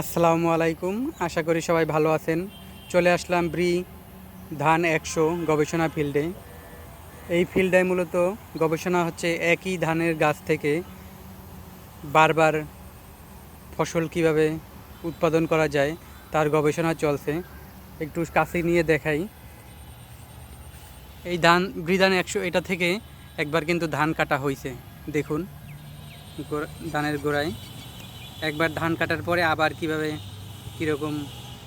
আসসালামু আলাইকুম। আশা করি সবাই ভালো আছেন। চলে আসলাম ব্রি ধান একশো গবেষণা ফিল্ডে। এই ফিল্ডে মূলত গবেষণা হচ্ছে একই ধানের গাছ থেকে বারবার ফসল কীভাবে উৎপাদন করা যায় তার গবেষণা চলছে। একটু কাছে নিয়ে দেখাই। এই ধান ব্রিধান একশো, এটা থেকে একবার কিন্তু ধান কাটা হয়েছে দেখুন ধানের গোড়ায়। একবার ধান কাটার পরে আবার কীভাবে কীরকম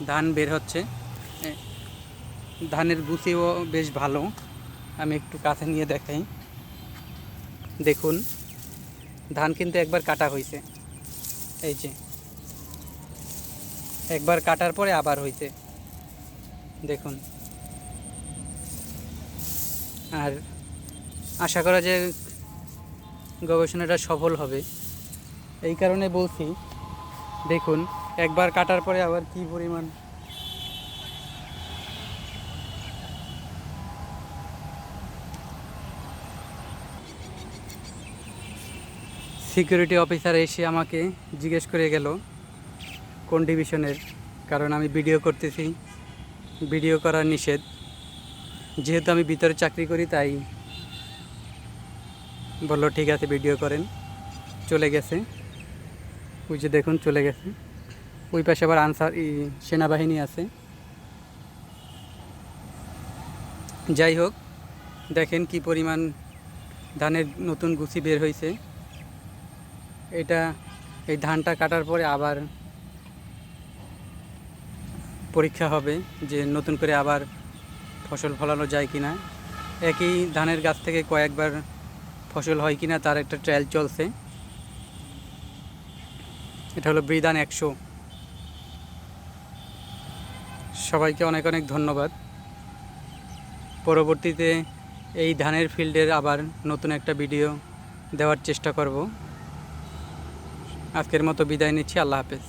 ধান বের হচ্ছে? ধানের গুছিও বেশ ভালো। আমি একটু কাছে নিয়ে দেখাই। দেখুন, ধান কিন্তু একবার কাটা হয়েছে এই যে, একবার কাটার পরে আবার হয়েছে দেখুন। আর আশা করা যায় গবেষণাটা সফল হবে। এই কারণে বলছি, দেখুন, একবার কাটার পরে আবার কি পরিমাণ। সিকিউরিটি অফিসার এসে আমাকে জিজ্ঞেস করে গেল, কোন ডিভিশনের? কারণ আমি ভিডিও করতেছি, ভিডিও করার নিষেধ। যেহেতু আমি ভিতরে চাকরি করি, তাই বলল, ঠিক আছে, ভিডিও করেন। চলে গেছে। ওই যে দেখুন, চলে গেছে। ওই পাশে আবার আনসার সেনাবাহিনী আছে। যাই হোক, দেখেন কি পরিমাণ ধানের নতুন গুছি বের হয়েছে। এটা, এই ধানটা কাটার পরে আবার পরীক্ষা হবে যে নতুন করে আবার ফসল ফলানো যায় কিনা। একই ধানের গাছ থেকে কয়েকবার ফসল হয় কিনা, তার একটা ট্রায়াল চলছে। এটা হলো বৃদান একশো। সবাইকে অনেক অনেক ধন্যবাদ। পরবর্তীতে এই ধানের ফিল্ডের আবার নতুন একটা ভিডিও দেওয়ার চেষ্টা করব। আজকের মতো বিদায় নিচ্ছি, আল্লাহ হাফেজ।